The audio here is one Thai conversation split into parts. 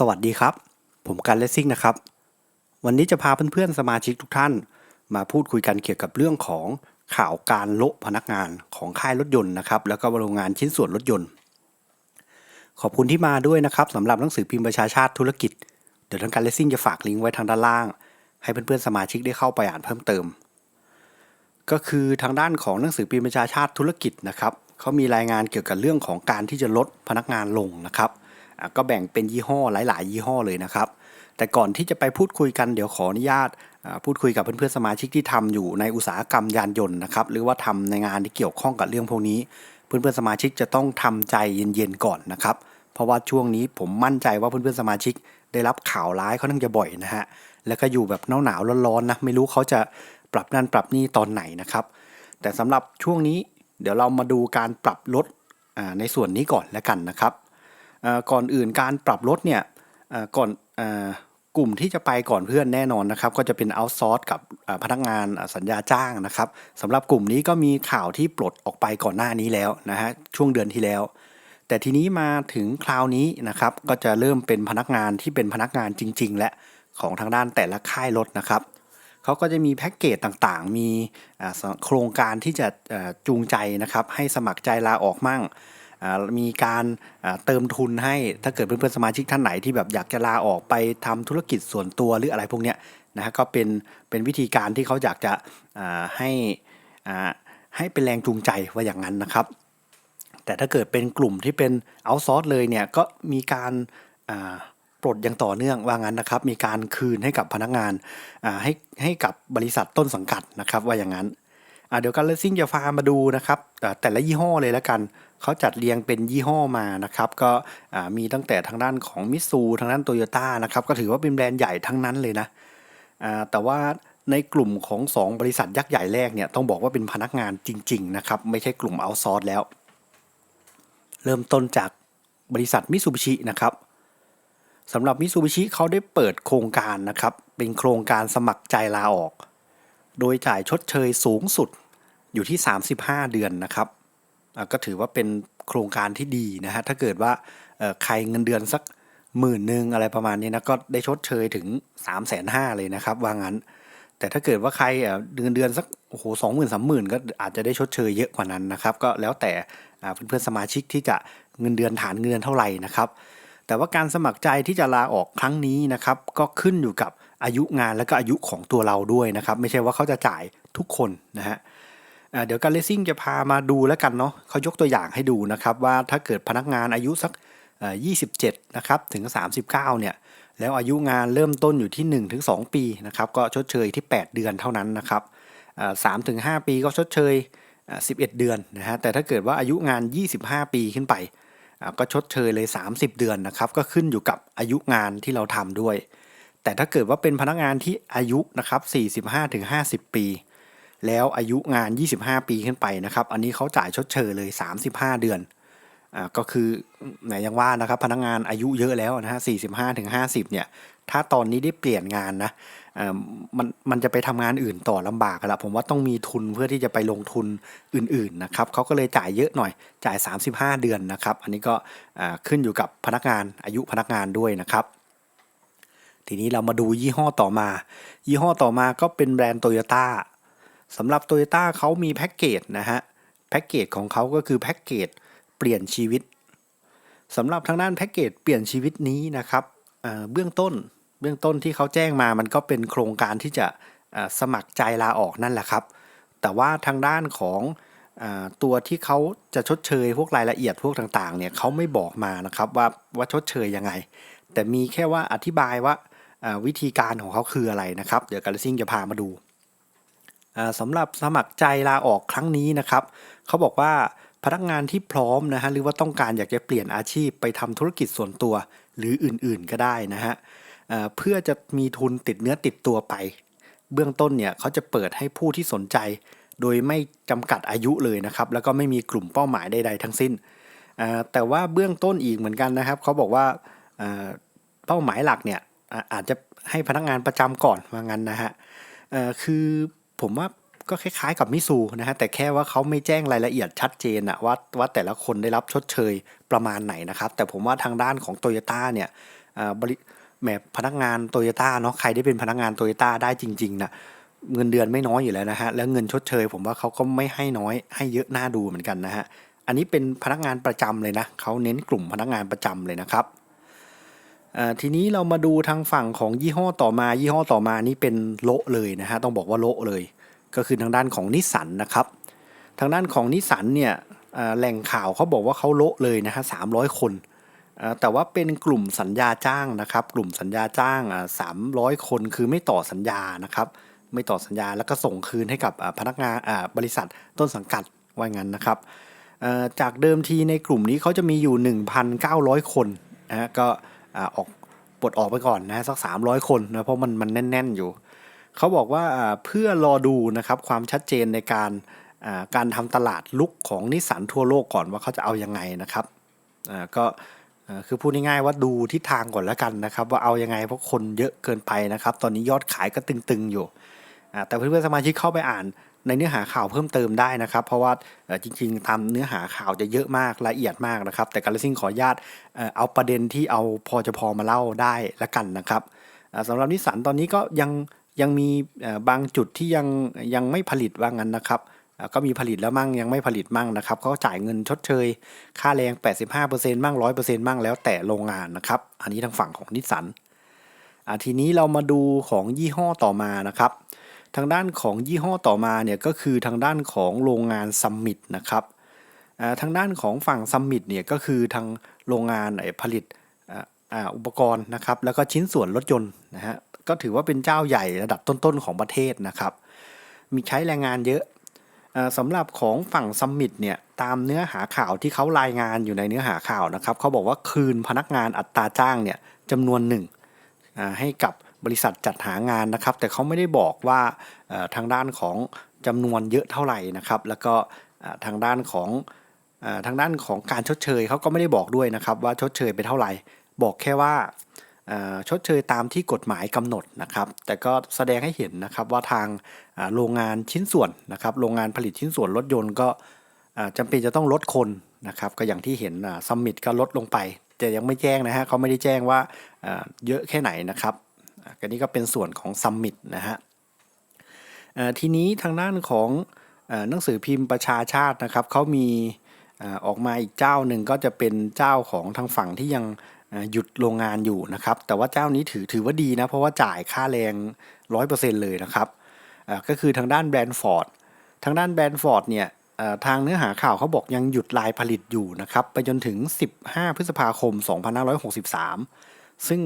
สวัสดีครับ ผมกันเลสซิ่งนะครับ วันนี้จะพาเพื่อนๆสมาชิกทุกท่าน มาพูดคุยกันเกี่ยวกับเรื่องของข่าวการโละพนักงานของค่ายรถยนต์นะครับ แล้วก็โรงงานชิ้นส่วนรถยนต์ ขอบคุณที่มาด้วยนะครับสำหรับหนังสือพิมพ์ประชาชาติธุรกิจ เดี๋ยวทางการเลสซิ่งจะฝากลิงก์ไว้ทางด้านล่าง ให้เพื่อนๆสมาชิกได้เข้าไปอ่านเพิ่มเติม ก็คือทางด้านของหนังสือพิมพ์ประชาชาติธุรกิจนะครับเขามีรายงานเกี่ยวกับเรื่องของการที่จะลดพนักงานลงนะครับ ก็แบ่งเป็นยี่ห้อหลาย ๆ ยี่ห้อเลยนะครับ แต่ก่อนที่จะไปพูดคุยกันเดี๋ยวขออนุญาตพูดคุยกับเพื่อนๆสมาชิกที่ทำอยู่ในอุตสาหกรรมยานยนต์นะครับหรือว่าทำในงานที่เกี่ยวข้องกับเรื่องพวกนี้ เพื่อนๆสมาชิกจะต้องทำใจเย็นๆก่อนนะครับเพราะว่าช่วงนี้ผมมั่นใจว่าเพื่อนๆสมาชิกได้รับข่าวร้ายค่อนข้างจะบ่อยนะฮะแล้วก็อยู่แบบหนาวๆร้อนๆนะไม่รู้เขาจะปรับนั่นปรับนี่ตอนไหนนะครับ แต่สำหรับช่วงนี้เดี๋ยวเรามาดูการปรับลดในส่วนนี้ก่อนแล้วกันนะครับ ก่อนอื่นการปรับลดเนี่ยก่อนอกลุ่มที่จะไปก่อนเพื่อนแน่นอนนะครับ ก็จะเป็นเอาซอร์สกับพนักงานสัญญาจ้างนะครับสำหรับกลุ่มนี้ก็มีข่าวที่ปลดออกไปก่อนหน้านี้แล้วนะฮะช่วงเดือนที่แล้ว แต่ทีนี้มาถึงคราวนี้นะครับ ก็จะเริ่มเป็นพนักงานที่เป็นพนักงานจริง ๆ และของทางด้านแต่ละค่ายรถนะครับเขาก็จะมีแพ็กเกจต่างๆ มีโครงการที่จะจูงใจนะครับ ให้สมัครใจลาออกมั่ง มีการเติมทุนให้ถ้าเกิดเพื่อนๆสมาชิกท่านไหนที่แบบอยากจะลาออกไปทำธุรกิจส่วนตัวหรืออะไรพวกเนี้ยนะฮะก็เป็นเป็นวิธีการที่เขาอยากจะให้ให้เป็นแรงจูงใจว่าอย่างนั้นนะครับ แต่ถ้าเกิดเป็นกลุ่มที่เป็นเอาซอร์สเลยเนี่ยก็มีการปลดอย่างต่อเนื่องว่างั้นนะครับ มีการคืนให้กับพนักงานให้ให้กับบริษัทต้นสังกัดนะครับว่าอย่างนั้น เดี๋ยวกันเลสซิ่งจะพามาดูนะครับแต่ละยี่ห้อเลยแล้วกันเขาจัดเรียงเป็นยี่ห้อมานะครับ ก็มีตั้งแต่ทางด้านของมิซูทางด้านโตโยต้านะครับก็ถือว่าเป็นแบรนด์ใหญ่ทั้งนั้นเลยนะแต่ว่าในกลุ่มของ 2 บริษัทยักษ์ใหญ่แรกเนี่ยต้องบอกว่าเป็นพนักงานจริง ๆ นะครับ ไม่ใช่กลุ่มเอาซอร์สแล้ว เริ่มต้นจากบริษัทมิ u ูบิชินะครับสำหรับมิ u ูบิชิเขาได้เปิดโครงการนะครับ เป็นโครงการสมัครใจลาออก โดยจ่ายชดเชยสูงสุด อยู่ที่ 35 เดือนนะครับอ่าก็ถือว่าเป็นโครงการที่ดีนะฮะถ้าเกิดว่าเอ่อใครเงินเดือนสักหมื่นหนึ่งอะไรประมาณนี้นะก็ได้ชดเชยถึง 3 5 0 0 0 0เลยนะครับว่างั้น แต่ถ้าเกิดว่าใครเอ่อเดือนเดือนสักโอ้โหสองหมื่นสามหมื่นก็อาจจะได้ชดเชยเยอะกว่านั้นนะครับ ก็แล้วแต่อ่าเพื่อนๆสมาชิกที่จะเงินเดือนฐานเงินเดือนเท่าไหร่นะครับแต่ว่าการสมัครใจที่จะลาออกครั้งนี้นะครับก็ขึ้นอยู่กับอายุงานและก็อายุของตัวเราด้วยนะครับ ไม่ใช่ว่าเขาจะจ่ายทุกคนนะฮะ เดี๋ยวการเลสซิ่งจะพามาดูแล้วกันเนาะเขายกตัวอย่างให้ดูนะครับว่าถ้าเกิดพนักงานอายุสัก 27 นะครับถึง 39 เนี่ยแล้วอายุงานเริ่มต้นอยู่ที่ 1-2 ปีนะครับก็ชดเชยที่ 8 เดือนเท่านั้นนะครับสามถึงห้าปีก็ชดเชย 11 เดือนนะฮะแต่ถ้าเกิดว่าอายุงาน 25 ปีขึ้นไป ก็ชดเชยเลย 30 เดือนนะครับก็ขึ้นอยู่กับอายุงานที่เราทำด้วย แต่ถ้าเกิดว่าเป็นพนักงานที่อายุนะครับ45-50 ปี แล้วอายุงาน 25 ปีขึ้นไปนะครับ อันนี้เขาจ่ายชดเชยเลย 35 เดือนอ่าก็คือไหนยังว่านะครับ พนักงานอายุเยอะแล้วนะฮะ45ถึง50 เนี่ย ถ้าตอนนี้ได้เปลี่ยนงานนะอ่อมันมันจะไปทำงานอื่นต่อลำบากกันละผมว่าต้องมีทุนเพื่อที่จะไปลงทุนอื่นๆนะครับเขาก็เลยจ่ายเยอะหน่อยจ่าย 35 เดือนนะครับ อันนี้ก็อ่าขึ้นอยู่กับพนักงานอายุพนักงานด้วยนะครับ ทีนี้เรามาดูยี่ห้อต่อมา ยี่ห้อต่อมาก็เป็นแบรนด์โตโยต้า สำหรับโตโยต้าเขามีแพ็กเกจนะฮะ แพ็กเกจของเขาก็คือแพ็กเกจเปลี่ยนชีวิตสำหรับทางด้านแพ็กเกจเปลี่ยนชีวิตนี้นะครับเเบื้องต้นเบื้องต้นที่เขาแจ้งมามันก็เป็นโครงการที่จะสมัครใจลาออกนั่นแหละครับ แต่ว่าทางด้านของอตัวที่เขาจะชดเชยพวกรายละเอียดพวกต่างๆเนี่ยเขาไม่บอกมานะครับว่าว่าชดเชยยังไง แต่มีแค่ว่าอธิบายว่าวิธีการของเขาคืออะไรนะครับ เดี๋ยวกาลซิ่งจะพามาดู สำหรับสมัครใจลาออกครั้งนี้นะครับเขาบอกว่าพนักงานที่พร้อมนะฮะหรือว่าต้องการอยากจะเปลี่ยนอาชีพไปทำธุรกิจส่วนตัว หรืออื่นๆก็ได้นะฮะเพื่อจะมีทุนติดเนื้อติดตัวไป เบื้องต้นเนี่ยเขาจะเปิดให้ผู้ที่สนใจ โดยไม่จำกัดอายุเลยนะครับแล้วก็ไม่มีกลุ่มเป้าหมายใดๆทั้งสิ้น แต่ว่าเบื้องต้นอีกเหมือนกันนะครับเขาบอกว่าเป้าหมายหลักเนี่ยอาจจะให้พนักงานประจำก่อนว่างั้นนะฮะคือ ผมว่าก็คล้ายๆกับมิซูนะฮะแต่แค่ว่าเขาไม่แจ้งรายละเอียดชัดเจนอะว่าว่าแต่ละคนได้รับชดเชยประมาณไหนนะครับ แต่ผมว่าทางด้านของโตโยต้าเนี่ยอ่าบริแหมพนักงานโตโยต้าเนาะใครได้เป็นพนักงานโตโยต้าได้จริงๆนะเงินเดือนไม่น้อยอยู่แล้วนะฮะแล้วเงินชดเชย ผมว่าเขาก็ไม่ให้น้อยให้เยอะน่าดูเหมือนกันนะฮะอันนี้เป็นพนักงานประจำเลยนะเขาเน้นกลุ่มพนักงานประจำเลยนะครับ ทีนี้เรามาดูทางฝั่งของยี่ห้อต่อมา ยี่ห้อต่อมานี่เป็นโละเลยนะฮะต้องบอกว่าโละเลย ก็คือทางด้านของนิสสันนะครับทางด้านของนิสสันเนี่ยแหล่งข่าวเขาบอกว่าเขาโละเลยนะฮะสามร้อยคนแต่ว่าเป็นกลุ่มสัญญาจ้างนะครับ กลุ่มสัญญาจ้างสามร้อยคนคือไม่ต่อสัญญานะครับไม่ต่อสัญญาแล้วก็ส่งคืนให้กับพนักงานบริษัทต้นสังกัดว่างั้นนะครับจากเดิมทีในกลุ่มนี้เขาจะมีอยู่ 1,900 คนนะฮะก็ ออกปลดออกไปก่อนนะสัก 300 คนนะเพราะมันมันแน่น ๆอยู่ เขาบอกว่าเพื่อรอดูนะครับความชัดเจนในการการทำตลาดลุกของนิสสันทั่วโลกก่อนว่าเขาจะเอายังไงนะครับก็คือพูดง่ายๆว่าดูทิศทางก่อนแล้วกันนะครับ ว่าเอายังไงเพราะคนเยอะเกินไปนะครับ ตอนนี้ยอดขายก็ตึงๆอยู่แต่เพื่อนๆสมาชิกเข้าไปอ่าน ในเนื้อหาข่าวเพิ่มเติมได้นะครับ เพราะว่าจริงๆตามเนื้อหาข่าวจะเยอะมากละเอียดมากนะครับ แต่การเลซิ่งขออนุญาตเอาประเด็นที่เอาพอจะพอมาเล่าได้ละกันนะครับอ่าสำหรับนิสสันตอนนี้ก็ยังยังมีบางจุดที่ยังยังไม่ผลิตว่างั้นนะครับก็มีผลิตแล้วมั่งยังไม่ผลิตมั่งนะครับเขาก็จ่ายเงินชดเชย ค่าแรง 85%มั่ง 100%มั่งแล้วแต่โรงงานนะครับ อันนี้ทางฝั่งของนิสสันทีนี้เรามาดูของยี่ห้อต่อมานะครับ ทางด้านของยี่ห้อต่อมาเนี่ยก็คือทางด้านของโรงงานซัมมิตนะครับทางด้านของฝั่งซัมมิตเนี่ยก็คือทางโรงงานผลิตอุปกรณ์นะครับแล้วก็ชิ้นส่วนรถยนต์นะฮะก็ถือว่าเป็นเจ้าใหญ่ระดับต้นๆของประเทศนะครับ มีใช้แรงงานเยอะสำหรับของฝั่งซัมมิตเนี่ยตามเนื้อหาข่าวที่เขารายงานอยู่ในเนื้อหาข่าวนะครับเขาบอกว่าคืนพนักงานอัตราจ้างเนี่ยจำนวนหนึ่งให้กับ บริษัทจัดหางานนะครับ แต่เขาไม่ได้บอกว่าทางด้านของจำนวนเยอะเท่าไหร่นะครับ แล้วก็ทางด้านของทางด้านของการชดเชยเขาก็ไม่ได้บอกด้วยนะครับ ว่าชดเชยไปเท่าไหร่ บอกแค่ว่าชดเชยตามที่กฎหมายกำหนดนะครับ แต่ก็แสดงให้เห็นนะครับว่าทางโรงงานชิ้นส่วนนะครับ โรงงานผลิตชิ้นส่วนรถยนต์ก็อ่าจำเป็นจะต้องลดคนนะครับ ก็อย่างที่เห็นซัมมิตก็ลดลงไป แต่ยังไม่แจ้งนะฮะเขาไม่ได้แจ้งว่าเยอะแค่ไหนนะครับ อันนี้ก็เป็นส่วนของซัมมิตนะฮะทีนี้ทางด้านของหนังสือพิมพ์ประชาชาตินะครับเขามีออกมาอีกเจ้าหนึ่งก็จะเป็นเจ้าของทางฝั่งที่ยังหยุดโรงงานอยู่นะครับ แต่ว่าเจ้านี้ถือถือว่าดีนะ เพราะว่าจ่ายค่าแรง 100%เลยนะครับก็คือทางด้านแบรนด์ฟอร์ดทางด้านแบรนด์ฟอร์ดเนี่ยทางเนื้อหาข่าวเขาบอกยังหยุดลายผลิตอยู่นะครับ ไปจนถึง 15 พฤษภาคม 2563 ซึ่ง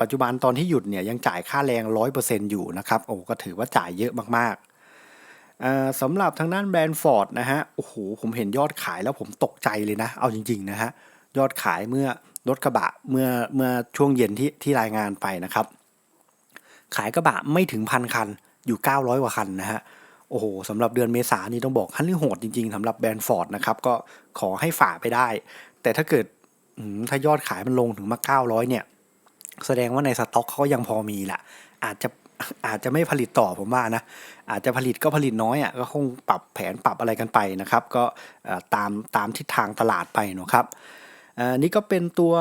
ปัจจุบันตอนที่หยุดเนี่ยยังจ่ายค่าแรง 100%อยู่นะครับโอ้ก็ถือว่าจ่ายเยอะมากๆสำหรับทางด้านแบรนด์ฟอร์ดนะฮะโอ้โหผมเห็นยอดขายแล้วผมตกใจเลยนะ เอาจริง ๆ นะฮะ ยอดขายเมื่อรถกระบะเมื่อเมื่อช่วงเย็นที่ที่รายงานไปนะครับ ขายกระบะไม่ถึงพันคันอยู่ 900 กว่าคันนะฮะโอ้โหสำหรับเดือนเมษานี่ต้องบอกคันนี้โหดจริงๆสำหรับแบรนด์ฟอร์ดนะครับก็ขอให้ฝ่าไปได้ แต่ถ้าเกิดถ้ายอดขายมันลงถึงมา 900 เนี่ย แสดงว่าในสต็อกเขาก็ยังพอมีแหละอาจจะอาจจะไม่ผลิตต่อผมว่านะอาจจะผลิตก็ผลิตน้อยอะก็คงปรับแผนปรับอะไรกันไปนะครับ ก็ตามตามทิศทางตลาดไปนะครับอ่อนี่ก็เป็นตัว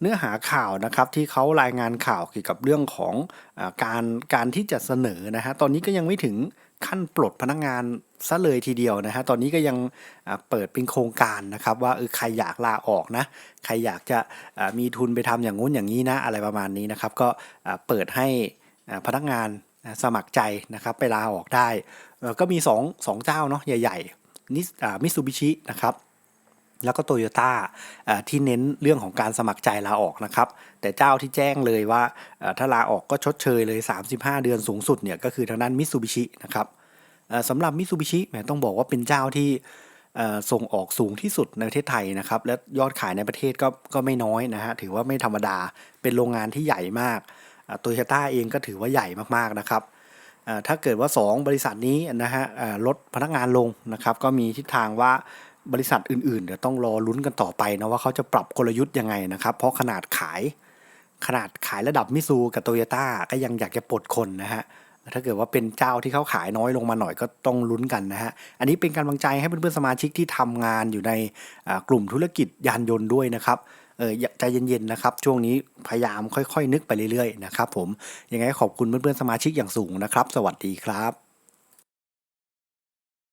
เนื้อหาข่าวนะครับที่เขารายงานข่าวเกี่ยวกับเรื่องของอการการที่จะเสนอนะฮะตอนนี้ก็ยังไม่ถึง ขั้นปลดพนักงานซะเลยทีเดียวนะฮะ ตอนนี้ก็ยังเปิดเป็นโครงการนะครับว่าเออใครอยากลาออกนะ ใครอยากจะมีทุนไปทำอย่างงู้นอย่างนี้นะอะไรประมาณนี้นะครับ ก็เปิดให้พนักงานสมัครใจนะครับไปลาออกได้ ก็มี2งเจ้าเนาะใหญ่ๆนิสมิซูบิชินะครับ แล้วก็โตโยต้าที่เน้นเรื่องของการสมัครใจลาออกนะครับ แต่เจ้าที่แจ้งเลยว่าถ้าลาออกก็ชดเชยเลย 35 เดือนสูงสุดเนี่ยก็คือทางด้านมิ t ซูบิชินะครับสำหรับมิ t ซูบิชิแหมต้องบอกว่าเป็นเจ้าที่ส่งออกสูงที่สุดในประเทศไทยนะครับ และยอดขายในประเทศก็ก็ไม่น้อยนะฮะถือว่าไม่ธรรมดาเป็นโรงงานที่ใหญ่มากโตโยต้าเองก็ถือว่าใหญ่มากๆนะครับถ้าเกิดว่า 2 บริษัทนี้นะฮะลดพนักงานลงนะครับ ก็มีทิศทางว่า บริษัทอื่นๆ เดี๋ยวต้องรอลุ้นกันต่อไปนะว่าเขาจะปรับกลยุทธ์ยังไงนะครับ เพราะขนาดขายขนาดขายระดับมิซูกับโตโยต้าก็ยังอยากจะปลดคนนะฮะถ้าเกิดว่าเป็นเจ้าที่เขาขายน้อยลงมาหน่อยก็ต้องลุ้นกันนะฮะ อันนี้เป็นกำลังใจให้เพื่อนๆสมาชิกที่ทำงานอยู่ในกลุ่มธุรกิจยานยนต์ด้วยนะครับเออใจเย็นๆนะครับ ช่วงนี้พยายามค่อยๆนึกไปเรื่อยๆนะครับผม ยังไงขอบคุณเพื่อนๆสมาชิกอย่างสูงนะครับ สวัสดีครับ